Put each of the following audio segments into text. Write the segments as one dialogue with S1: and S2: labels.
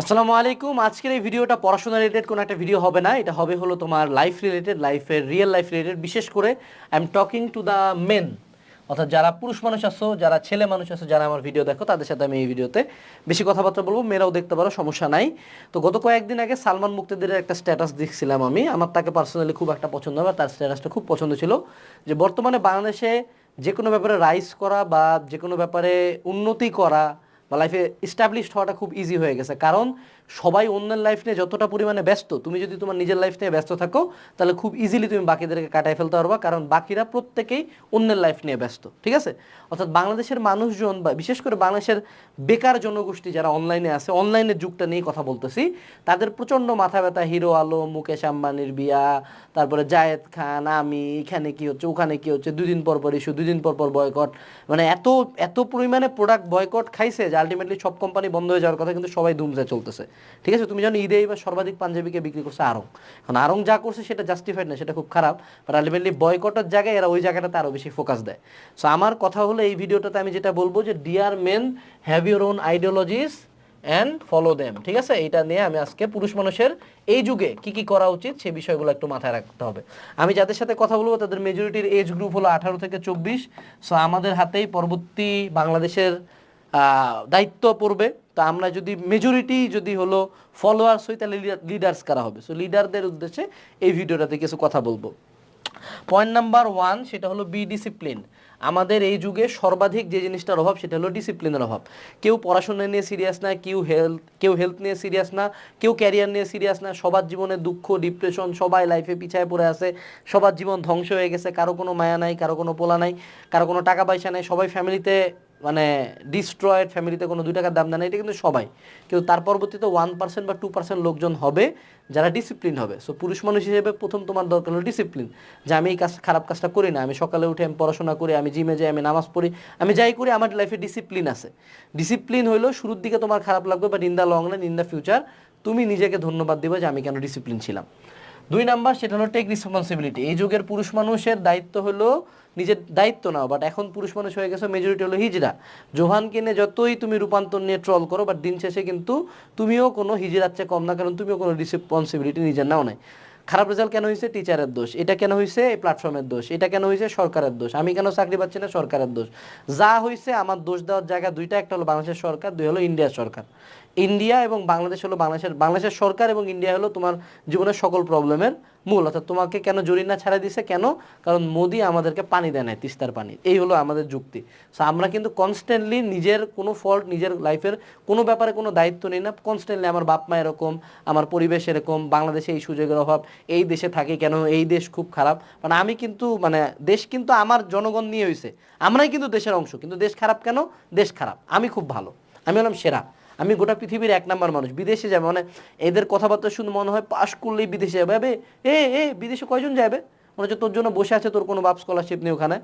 S1: আসসালামু আলাইকুম। আজকের এই ভিডিওটা পড়াশোনা রিলেটেড কোনো একটা ভিডিও হবে না। এটা হবে হলো তোমার লাইফ রিলেটেড লাইফের রিয়েল লাইফ রিলেটেড বিশেষ করে I am talking to the men অর্থাৎ যারা পুরুষ মানুষ আছো, যারা ছেলে মানুষ আছো, যারা আমার ভিডিও দেখো, তাদের সাথে আমি এই ভিডিওতে বেশি কথাবার্তা বলব। মেয়েরাও দেখতে পারো, সমস্যা নাই। তো গত কয়েকদিন আগে সালমান মুক্তিদের একটা স্ট্যাটাস দেখছিলাম আমি। আমার তাকে পার্সোনালি খুব একটা পছন্দ হবে তার স্ট্যাটাসটা খুব পছন্দ ছিল। যে বর্তমানে বাংলাদেশে যে কোনো ব্যাপারে রাইজ করা বা যে কোনো ব্যাপারে উন্নতি করা বা লাইফে এস্টাবলিশড হওয়াটা খুব ইজি হয়ে গেছে। কারণ সবাই অন্যের লাইফ নিয়ে যতটা পরিমাণে ব্যস্ত, তুমি যদি তোমার নিজের লাইফ নিয়ে ব্যস্ত থাকো, তাহলে খুব ইজিলি তুমি বাকিদেরকে কাটায় ফেলতে পারবা, কারণ বাকিরা প্রত্যেকেই অন্যের লাইফ নিয়ে ব্যস্ত, ঠিক আছে? অর্থাৎ বাংলাদেশের মানুষজন বা বিশেষ করে বাংলাদেশের বেকার জনগোষ্ঠী যারা অনলাইনে আছে অনলাইনের যুগটা নিয়ে কথা বলতেছি, তাদের প্রচণ্ড মাথা ব্যথা, হিরো আলম, মুকেশ আম্বানির বিয়া, তারপরে জায়েদ খান, আমি, এখানে কি হচ্ছে, ওখানে কি হচ্ছে, দুদিন পর পর ইস্যু দুদিন পর পর বয়কট মানে এত এত পরিমাণে প্রোডাক্ট বয়কট খাইছে যে আলটিমেটলি সব কোম্পানি বন্ধ হয়ে যাওয়ার কথা, কিন্তু সবাই ধুমসে চলতেছে। ঠিক আছে? তুমি জানো ঈদে এবার সর্বাধিক পাঞ্জাবিকে বিক্রি করছে আরং। এখন আরং যা করছে সেটা জাস্টিফাইড না, সেটা খুব খারাপ। বাট আলটিমেটলি বয়কটের জায়গায় এরা ওই জায়গাটাতে আরও বেশি ফোকাস দেয়। সো আমার কথা হলো এই ভিডিওটাতে আমি যেটা বলব যে dear men have your own ideologies and follow them ঠিক আছে? এটা নিয়ে আমি আজকে পুরুষ মানুষের এই যুগে কি কি করা উচিত সেই বিষয়গুলো একটু মাথায় রাখতে হবে। আমি যাদের সাথে কথা বলব তাদের মেজরিটির এজ গ্রুপ হলো আঠারো থেকে চব্বিশ। সো আমাদের হাতেই পরবর্তী বাংলাদেশের দায়িত্ব পড়বে। তা আমরা যদি মেজরিটি যদি হলো ফলোয়ার্স হই, তাহলে লিডার্স কারা হবে? সো লিডারদের উদ্দেশ্যে এই ভিডিওটাতে কিছু কথা বলব। পয়েন্ট নাম্বার ওয়ান সেটা হলো বি ডিসিপ্লিন আমাদের এই যুগে সর্বাধিক যে জিনিসটার অভাব, সেটা হলো ডিসিপ্লিনের অভাব। কেউ পড়াশোনা নিয়ে সিরিয়াস না, কেউ হেলথ কেউ হেলথ নিয়ে সিরিয়াস না, কেউ ক্যারিয়ার নিয়ে সিরিয়াস না, সবার জীবনে দুঃখ ডিপ্রেশন সবাই লাইফে পিছায় পড়ে আছে, সবার জীবন ধ্বংস হয়ে গেছে, কারও কোনো মায়া নাই, কারও কোনো পোলা নাই, কারও কোনো টাকা পয়সা নাই, সবাই ফ্যামিলিতে মানে ডিস্ট্রয়েড ফ্যামিলিতে কোনো দুই টাকার দাম দেয় না, এটা কিন্তু সবাই। কিন্তু তার পরবর্তীতে ওয়ান পার্সেন্ট বা টু পার্সেন্ট লোকজন হবে যারা ডিসিপ্লিন হবে। সো পুরুষ মানুষ হিসেবে প্রথম তোমার দরকার হলো ডিসিপ্লিন যে আমি এই কাজ, খারাপ কাজটা করি না, আমি সকালে উঠে আমি পড়াশোনা করি, আমি জিমে যাই, আমি নামাজ পড়ি, আমি যাই করি, আমার লাইফে ডিসিপ্লিন আছে। ডিসিপ্লিন হইল শুরুর দিকে তোমার খারাপ লাগবে but in the long run in the future তুমি নিজেকে ধন্যবাদ দিবে যে আমি কেন ডিসিপ্লিন ছিলাম। দুই নাম্বার, সেটা হলো টেক রেসপন্সিবিলিটি এই যুগের পুরুষ মানুষের দায়িত্ব হলো নিজের দায়িত্ব নাও বাট এখন পুরুষ মানুষ হয়ে গেছে মেজরিটি হলো হিজড়া জোহানকে নিয়ে যতই তুমি রূপান্তর নিয়ে ট্রল করো বাট দিন শেষে কিন্তু তুমিও কোনো হিজড়ার চেয়ে কম না, কারণ তুমিও কোনো রেসপন্সিবিলিটি নিজের নাও নাই। খারাপ রেজাল্ট কেন হয়েছে? টিচারের দোষ। এটা কেন হয়েছে? এই প্ল্যাটফর্মের দোষ। এটা কেন হয়েছে? সরকারের দোষ। আমি কেন চাকরি পাচ্ছি না? সরকারের দোষ। যা হয়েছে, আমার দোষ দেওয়ার জায়গা দুইটা, একটা হলো বাংলাদেশের সরকার, দুই হলো ইন্ডিয়ার সরকার। ইন্ডিয়া এবং বাংলাদেশ হলো বাংলাদেশের বাংলাদেশের সরকার এবং ইন্ডিয়া হলো তোমার জীবনের সকল প্রবলেমের মূল। অর্থাৎ তোমাকে কেন জরিনা ছাড়া দিছে? কেন? কারণ মোদি আমাদেরকে পানি দেয় না তিস্তার পানি। এই হলো আমাদের যুক্তি। সো আমরা কিন্তু কনস্ট্যান্টলি নিজের কোনো ফল্ট নিজের লাইফের কোনো ব্যাপারে কোনো দায়িত্ব নেই না। কনস্ট্যান্টলি আমার বাপ মা এরকম, আমার পরিবেশ এরকম, বাংলাদেশে এই সুযোগের অভাব, এই দেশে থাকি কেন, এই দেশ খুব খারাপ। মানে আমি কিন্তু মানে দেশ কিন্তু আমার জনগণ নিয়ে হয়েছে আমরাই কিন্তু দেশের অংশ, কিন্তু দেশ খারাপ কেন? দেশ খারাপ। আমি খুব ভালো। আমি হলাম সেরা। আমি গোটা পৃথিবীর এক নাম্বার মানুষ। বিদেশে যাবে মানে এদের কথাবার্তা শুনে মনে হয় পাশ করলেই বিদেশে যাবে। এ এ, বিদেশে কয়জন যাবে? মনে হচ্ছে তোর জন্য বসে আছে, তোর কোনো বাপ স্কলারশিপ নেই ওখানে।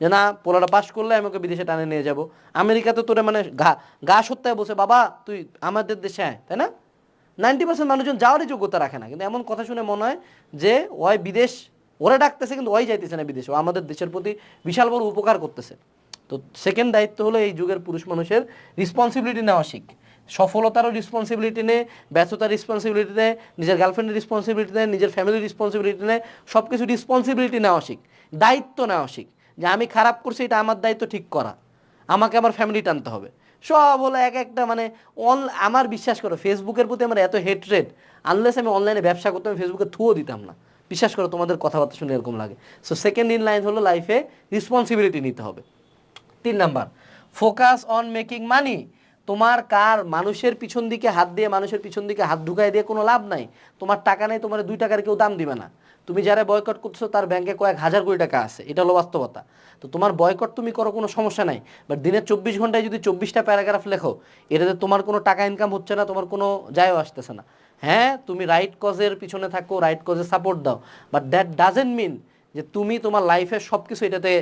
S1: যে না, পোলাটা পাশ করলে আমি ওকে বিদেশে টানে নিয়ে যাব। আমেরিকাতে তোরে মানে গা গা সত্যায় বসে বাবা, তুই আমাদের দেশে আয় তাই না? নাইনটি পার্সেন্ট মানুষজন যাওয়ারই যোগ্যতা রাখে না। কিন্তু এমন কথা শুনে মনে হয় যে, ওই বিদেশ, ওরা ডাকতেছে কিন্তু ওই যাইতেছে না বিদেশে। ও আমাদের দেশের প্রতি বিশাল বড় উপকার করতেছে। তো সেকেন্ড দায়িত্ব হলো এই যুগের পুরুষ মানুষের রেসপন্সিবিলিটি নেওয়া শিখ। সফলতারও রেসপন্সিবিলিটি নেয় ব্যর্থতার রেসপন্সিবিলিটি নেয় নিজের গার্লফ্রেন্ডের রেসপন্সিবিলিটি নেয় নিজের ফ্যামিলির রেসপন্সিবিলিটি নেয় সব কিছু রেসপন্সিবিলিটি নেওয়া শিখ, দায়িত্ব নেওয়া শিখ, যে আমি খারাপ করছি, এটা আমার দায়িত্ব ঠিক করা, আমাকে আমার ফ্যামিলি টানতে হবে। সব হলো এক একটা মানে অন আমার বিশ্বাস করো ফেসবুকের প্রতি আমার এত হেট্রেড আনলেস আমি অনলাইনে ব্যবসা করতাম আমি ফেসবুকে থুও দিতাম না। বিশ্বাস করো, তোমাদের কথাবার্তা শুনে এরকম লাগে। সো সেকেন্ড ইন লাইন হলো লাইফে রেসপন্সিবিলিটি নিতে হবে। তিন number focus on making money তোমার কার মানুষের পিছন দিকে হাত দিয়ে, মানুষের পিছন দিকে হাত ঢুকাই দিয়ে কোনো লাভ নাই? তোমার টাকা নেই, তোমার দুই টাকার কেউ দাম দিবে না। তুমি যারা বয়কট করছ তার ব্যাংকে কয়েক হাজার কোটি টাকা আছে। এটা হলো বাস্তবতা। তো তোমার বয়কট তুমি করো, কোনো সমস্যা নাই। বাট দিনের চব্বিশ ঘন্টায় যদি চব্বিশটা প্যারাগ্রাফ লেখো, এটাতে তোমার কোনো টাকা ইনকাম হচ্ছে না, তোমার কোনো যায়ও আসতেছে না। হ্যাঁ তুমি রাইট কজের পিছনে থাকো রাইট কজে সাপোর্ট দাও। বাট দ্যাট ডাজেন্ট মিন যে তুমি তোমার লাইফের সব কিছু এটাতে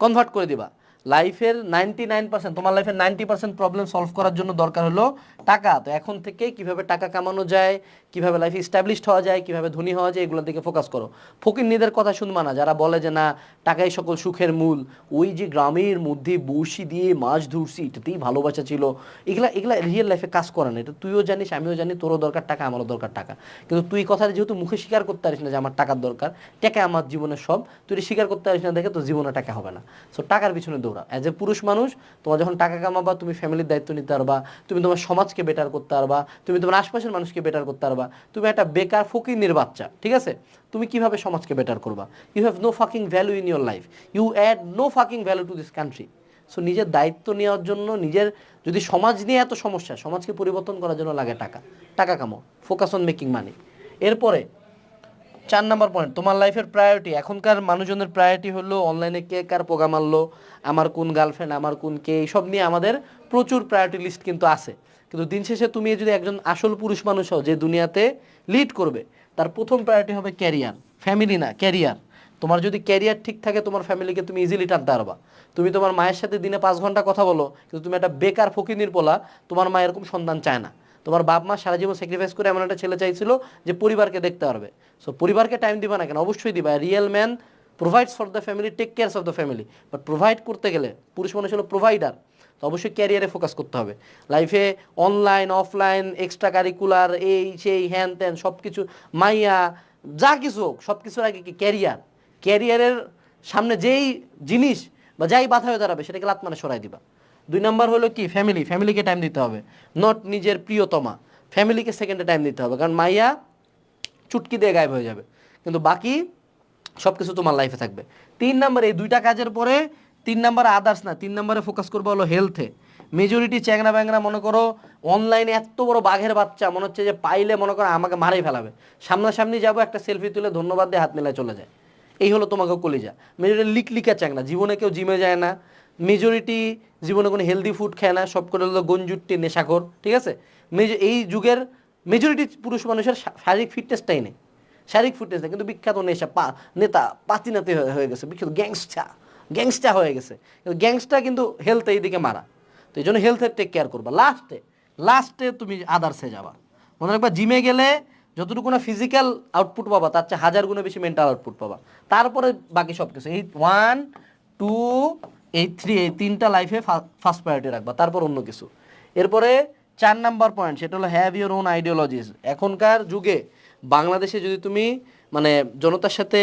S1: কনভার্ট করে দিবা। লাইফের নাইনটি নাইন পার্সেন্ট, তোমার লাইফের নাইনটি পার্সেন্ট প্রবলেম সলভ করার জন্য দরকার হলো টাকা। তো এখন থেকে কীভাবে টাকা কামানো যায়, কীভাবে লাইফে স্ট্যাবলিশড হওয়া যায়, কীভাবে ধনী হওয়া যায়, এগুলোর দিকে ফোকাস করো। ফকির নিদের কথা শুনবা না, যারা বলে যে না, টাকাই সকল সুখের মূল, ওই যে গ্রামের মধ্যে বড়শি দিয়ে মাছ ধরছি, এটাতেই ভালোবাসা ছিল। এগুলা এগুলা রিয়েল লাইফে কাজ করে না, এটা তুইও জানিস, আমিও জানি, তোরও দরকার টাকা, আমারও দরকার টাকা। কিন্তু তুই কথা যেহেতু মুখে স্বীকার করতে পারিস না যে আমার টাকার দরকার, টাকা আমার জীবনের সব, তুই স্বীকার করতে পারিস না দেখে তোর জীবনে টাকা হবে না। সো টাকার পিছনে দৌড়া। অ্যাজ এ পুরুষ মানুষ, তোমার যখন টাকা কামাবা, তুমি ফ্যামিলির দায়িত্ব নিতে পারবা, তুমি তোমার সমাজকে বেটার করতে পারবা, তুমি তোমার আশপাশের মানুষকে বেটার করতে পারবা। তুমি একটা বেকার ফকির বাচ্চা, ঠিক আছে? তুমি কীভাবে সমাজকে বেটার করবা? You have no fucking value in your life you add no fucking value to this country so নিজের দায়িত্ব নেওয়ার জন্য, নিজের, যদি সমাজ নিয়ে এত সমস্যা, সমাজকে পরিবর্তন করার জন্য লাগে টাকা। টাকা কামো ফোকাস অন মেকিং মানি এরপরে চার নাম্বার পয়েন্ট তোমার লাইফের প্রায়োরিটি এখনকার মানুষজনের প্রায়োরিটি হলো অনলাইনে কে কার পোকা মারলো, আমার কোন গার্লফ্রেন্ড আমার কোন কে, এইসব নিয়ে আমাদের প্রচুর প্রায়োরিটি লিস্ট কিন্তু আছে। কিন্তু দিন শেষে তুমি যদি একজন আসল পুরুষ মানুষ হও যে দুনিয়াতে লিড করবে, তার প্রথম প্রায়োরিটি হবে ক্যারিয়ার ফ্যামিলি না ক্যারিয়ার তোমার যদি ক্যারিয়ার ঠিক থাকে, তোমার ফ্যামিলিকে তুমি ইজিলি টানতে পারবা তুমি তোমার মায়ের সাথে দিনে পাঁচ ঘণ্টা কথা বলো, কিন্তু তুমি একটা বেকার ফকিনির পোলা, তোমার মা এরকম সন্তান চায় না। তোমার বাপ মা সারা জীবন স্যাক্রিফাইস করে এমন একটা ছেলে চাইছিল যে পরিবারকে দেখতে পারবে। সো পরিবারকে টাইম দিবা না কেন? অবশ্যই দিবা। Real man provides for the family take cares of the family but provide করতে গেলে, পুরুষ মানুষ হলো প্রোভাইডার তো অবশ্যই ক্যারিয়ারে ফোকাস করতে হবে। লাইফে অনলাইন অফলাইন এক্সট্রা কারিকুলার এই, সেই, হ্যান ত্যান সব কিছু মাইয়া, যা কিছু হোক সব কিছুর আগে কি ক্যারিয়ার ক্যারিয়ারের সামনে যেই জিনিস বা যাই বাধা হয়ে দাঁড়াবে, সেটাকে লাত মানে সরাই দিবা। দুই নাম্বার হলো কি? ফ্যামিলি ফ্যামিলিকে টাইম দিতে হবে। নট নিজের প্রিয়তমা। ফ্যামিলিকে সেকেন্ডে টাইম দিতে হবে। কারণ মাইয়া চুটকি দিয়ে গায়েব হয়ে যাবে। কিন্তু বাকি সব কিছু তোমার লাইফে থাকবে। তিন নাম্বার, এই দুইটা কাজের পরে তিন নাম্বার আদার্স না, তিন নাম্বারে ফোকাস করব হলো হেলথে মেজরিটি চ্যাংরা ব্যাংরা, মনে করো অনলাইনে এত বড় বাঘের বাচ্চা, মনে হচ্ছে যে পাইলে, মনে করো, আমাকে মারাই ফেলাবে। সামনাসামনি যাব, একটা সেলফি তুলে ধন্যবাদ দিয়ে হাত মেলায় চলে যায়। এই হলো তোমাকে কলিজা। মেজরিটি লিক লিকা চ্যাংরা, জীবনে কেউ জিমে যায় না। মেজরিটি জীবনে কোনো হেলদি ফুড খায় না, সব করে হলো গঞ্জুট্টি নেশাখোর, ঠিক আছে? এই যুগের মেজরিটি পুরুষ মানুষের শারীরিক ফিটনেসটাই নেই। শারীরিক ফিটনেস নেই, কিন্তু বিখ্যাত নেশা, পা নেতা, পাতিনাতে হয়ে হয়ে গেছে। বিখ্যাত গ্যাংস্টা গ্যাংস্টা হয়ে গেছে। কিন্তু গ্যাংস্টা কিন্তু হেলথ এইদিকে মারা। তো এই জন্য হেলথের টেক কেয়ার করবা। লাস্টে লাস্টে তুমি আদার্সে যাবা। মনে রাখবা জিমে গেলে যতটুকু না ফিজিক্যাল আউটপুট পাবা, তার চেয়ে হাজার গুণে বেশি মেন্টাল আউটপুট পাবা। তারপরে বাকি সব কিছু এই ওয়ান টু এই থ্রি এই তিনটা লাইফে ফার্স্ট প্রায়োরিটি রাখবা, তারপর অন্য কিছু। এরপরে চার নাম্বার পয়েন্ট সেটা হলো হ্যাভ ইউর ওন আইডিওলজিস এখনকার যুগে বাংলাদেশে যদি তুমি মানে জনতার সাথে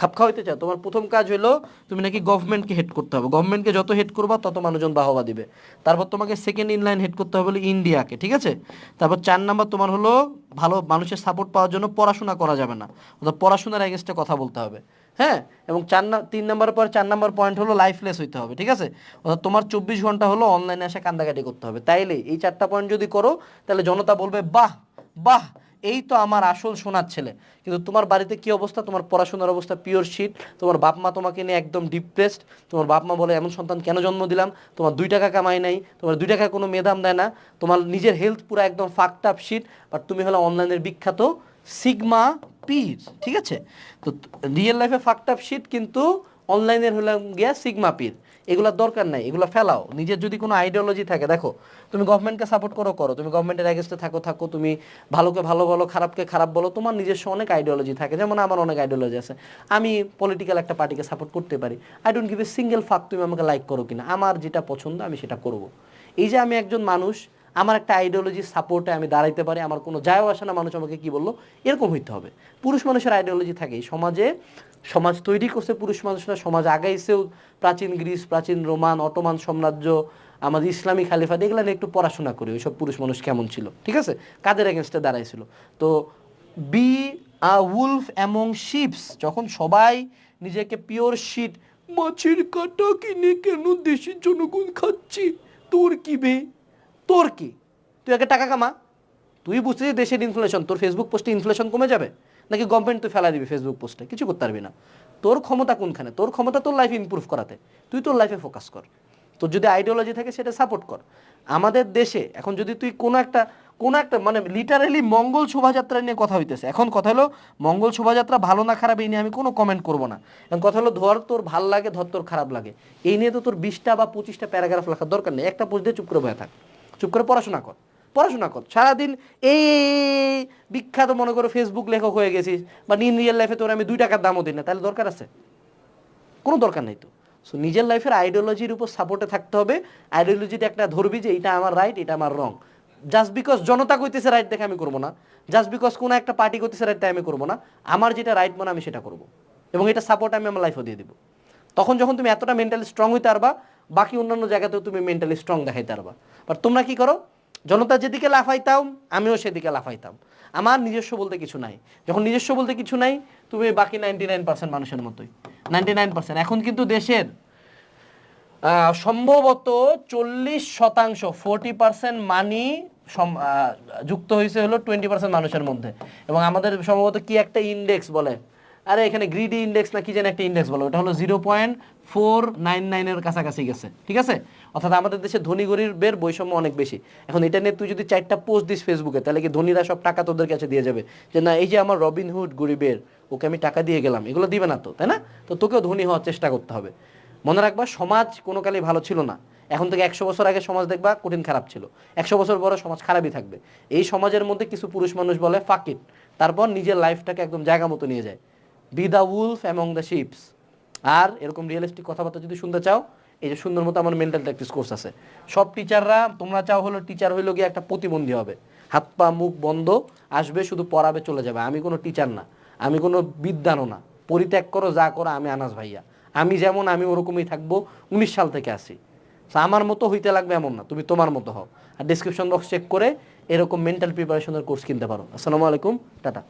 S1: খাপ খাওয়াইতে চাও, তোমার প্রথম কাজ হলো তুমি নাকি গভর্নমেন্টকে হেড করতে হবে। গভর্নমেন্টকে যত হেড করবা, তত মানুষজন বাহবা দিবে। তারপর তোমাকে সেকেন্ড ইন লাইন হেড করতে হবে হলো ইন্ডিয়াকে, ঠিক আছে? তারপর চার নাম্বার তোমার হলো ভালো মানুষের সাপোর্ট পাওয়ার জন্য পড়াশোনা করা যাবে না। অর্থাৎ পড়াশোনার এগেনস্টে কথা বলতে হবে। হ্যাঁ? এবং চার তিন নম্বরের পর চার নম্বর পয়েন্ট হলো লাইফলেস হইতে হবে, ঠিক আছে? অর্থাৎ তোমার চব্বিশ ঘণ্টা হলো অনলাইনে এসে কান্দাকাটি করতে হবে। তাইলে এই চারটা পয়েন্ট যদি করো, তাহলে জনতা বলবে, বাহ বাহ, এই তো আমার আসল সোনার ছেলে। কিন্তু তোমার বাড়িতে কি অবস্থা? তোমার পড়াশোনার অবস্থা পিওর শিট তোমার বাপ মা তোমাকে নিয়ে একদম ডিপ্রেসড তোমার বাপ মা বলে, এমন সন্তান কেন জন্ম দিলাম? তোমার দুই টাকা কামাই নাই। তোমার দুই টাকা কোনো মেধাম দেয় না। তোমার নিজের হেলথ পুরো একদম ফাকড আপ শিট বাট তুমি হলো অনলাইনের বিখ্যাত সিগমা পির ঠিক আছে? তো রিয়েল লাইফে ফাকড আপ শিট কিন্তু অনলাইনের হলো গিয়া সিগমা পির এগুলোর দরকার নাই, এগুলো ফেলাও। নিজের যদি কোনো আইডিওলজি থাকে, দেখো, তুমি গভর্নমেন্টকে সাপোর্ট করো করো। তুমি গভর্নমেন্টের অ্যাগেন্স্টে থাকো থাকো। তুমি ভালোকে ভালো বলো, খারাপকে খারাপ বলো, তোমার নিজস্ব অনেক আইডিওলজি থাকে। যেমন আমার অনেক আইডিওলজি আছে। আমি পলিটিক্যাল একটা পার্টিকে সাপোর্ট করতে পারি। I don't give a single fuck তুমি আমাকে লাইক করো কিনা। আমার যেটা পছন্দ আমি সেটা করব। এই যে আমি একজন মানুষ আমার একটা আইডিওলজির সাপোর্টে আমি দাঁড়াইতে পারি, আমার কোনো যায়ও আসে না, মানুষ আমাকে কি বলল? এরকম হইতে হবে। পুরুষ মানুষের আইডিওলজি থাকে সমাজে সমাজ তৈরি করছে পুরুষ মানুষরা, সমাজ আগাইছেও। প্রাচীন গ্রিস, প্রাচীন রোমান, অটোমান সাম্রাজ্য, আমাদের ইসলামী খালিফা, এগুলো একটু পড়াশোনা করি, ওইসব পুরুষ মানুষ কেমন ছিল, ঠিক আছে? কাদের এগেনস্টে দাঁড়াইছিল? তো be a wolf among sheeps যখন সবাই নিজেকে পিওর শিট মাছের কাটা কিনে কেন দেশের জনগণ খাচ্ছি? তোর কি বে? তোর কি? তুই আগে টাকা কামা। তুই বুঝতেছিস দেশের ইনফ্লেশন তোর ফেসবুক পোস্টে ইনফ্লেশন কমে যাবে? নাকি গভর্নমেন্ট তুই ফেলা দিবি ফেসবুক পোস্টে কিছু করতে পারবি না। তোর ক্ষমতা কোনখানে? তোর ক্ষমতা তোর লাইফ ইমপ্রুভ করাতে। তুই তোর লাইফে ফোকাস কর। তোর যদি আইডিওলজি থাকে, সেটা সাপোর্ট কর। আমাদের দেশে এখন যদি তুই কোনো একটা কোনো একটা মানে লিটারেলি মঙ্গল শোভাযাত্রা নিয়ে কথা হইতেছে। এখন কথা হলো, মঙ্গল শোভাযাত্রা ভালো না খারাপ, এই নিয়ে আমি কোনো কমেন্ট করব না। এখন কথা হলো, ধর তোর ভালো লাগে, ধর তোর খারাপ লাগে। এই নিয়ে তো তোর বিশটা বা পঁচিশটা প্যারাগ্রাফ লেখার দরকার নেই। একটা পোস্ট দিয়ে চুপ করে বয়ে থাক। চুপ করে পড়াশোনা কর পড়াশোনা কর। সারাদিন এই বিখ্যাত, মনে করো ফেসবুক লেখক হয়ে গেছিস বা নিন রিয়েল লাইফে তোর আমি দুই টাকার দামও দিই না, তাহলে দরকার আছে? কোনো দরকার নেই তো। সো নিজের লাইফের আইডিওলজির উপর সাপোর্টে থাকতে হবে। আইডিওলজিতে একটা ধরবি যে এটা আমার রাইট এটা আমার রং জাস্ট বিকজ জনতা কইতেছে রাইট দেখে আমি করব না জাস্ট বিকজ কোনো একটা পার্টি করতেছে রাইট আমি করব না, আমার যেটা রাইট মনে আমি সেটা করব। এবং এটা সাপোর্ট আমি আমার লাইফও দিয়ে দিব। তখন যখন তুমি এতটা মেন্টালি স্ট্রং হইতে পারবা বাকি অন্যান্য জায়গাতেও তুমি মেন্টালি স্ট্রং দেখাইতে পারবা। বাট তোমরা কি করো? জনতা যেদিকে লাফাইতাম, আমিও সেদিকে লাফাইতাম। আমার নিজস্ব বলতে কিছু নাই। যখন নিজস্ব বলতে কিছু নাই, তুমি বাকি নাইনটি নাইন পার্সেন্ট মানুষের মতোই। নাইনটি নাইন পার্সেন্ট এখন কিন্তু দেশের সম্ভবত চল্লিশ শতাংশ ফোরটি পার্সেন্ট মানি যুক্ত হয়েছে হলো টোয়েন্টি পার্সেন্ট মানুষের মধ্যে। এবং আমাদের সম্ভবত কি একটা ইন্ডেক্স বলে? আরে, এখানে গ্রিডি ইন্ডেক্স না কি যেন একটা ইন্ডেক্স বলো, ওটা হলো জিরো পয়েন্ট ফোর নাইন নাইনের কাছাকাছি গেছে, ঠিক আছে? অর্থাৎ আমাদের দেশে ধনী গরিবের বৈষম্য অনেক বেশি। এখন এটা নিয়ে তুই যদি চারটা পোস্ট দিস ফেসবুকে তাহলে কি ধনীরা সব টাকা তোদের কাছে দিয়ে যাবে? যে না, এই যে আমার রবিনহুড গরিবের, ওকে আমি টাকা দিয়ে গেলাম, এগুলো দিবে না তো, তাই না? তো তোকেও ধনী হওয়ার চেষ্টা করতে হবে। মনে রাখবা, সমাজ কোনো কালেই ভালো ছিল না। এখন থেকে একশো বছর আগে সমাজ দেখবা কঠিন খারাপ ছিল। একশো বছর পরে সমাজ খারাপই থাকবে। এই সমাজের মধ্যে কিছু পুরুষ মানুষ বলে ফাকিট তারপর নিজের লাইফটাকে একদম জায়গা মতো নিয়ে যায়। Be the wolf among the sheeps আর এরকম রিয়েলিস্টিক কথাবার্তা যদি শুনতে চাও, এই যে সুন্দর মতো আমার মেন্টাল প্র্যাকটিস কোর্স আছে। সব টিচাররা তোমরা চাও হলো টিচার হইল গিয়ে একটা প্রতিবন্ধী হবে। হাত পা মুখ বন্ধ, আসবে শুধু পড়াবে, চলে যাবে। আমি কোনো টিচার না। আমি কোনো বিদ্যানও না। পরিত্যাগ করো, যা করো, আমি আনাস ভাইয়া। আমি যেমন, আমি ওরকমই থাকব উনিশ সাল থেকে আসি আমার মতো হইতে লাগবে এমন না। তুমি তোমার মতো হও। আর ডিসক্রিপশন বক্স চেক করে এরকম মেন্টাল প্রিপারেশনের কোর্স কিনতে পারো। আসসালামু আলাইকুম। টাটা।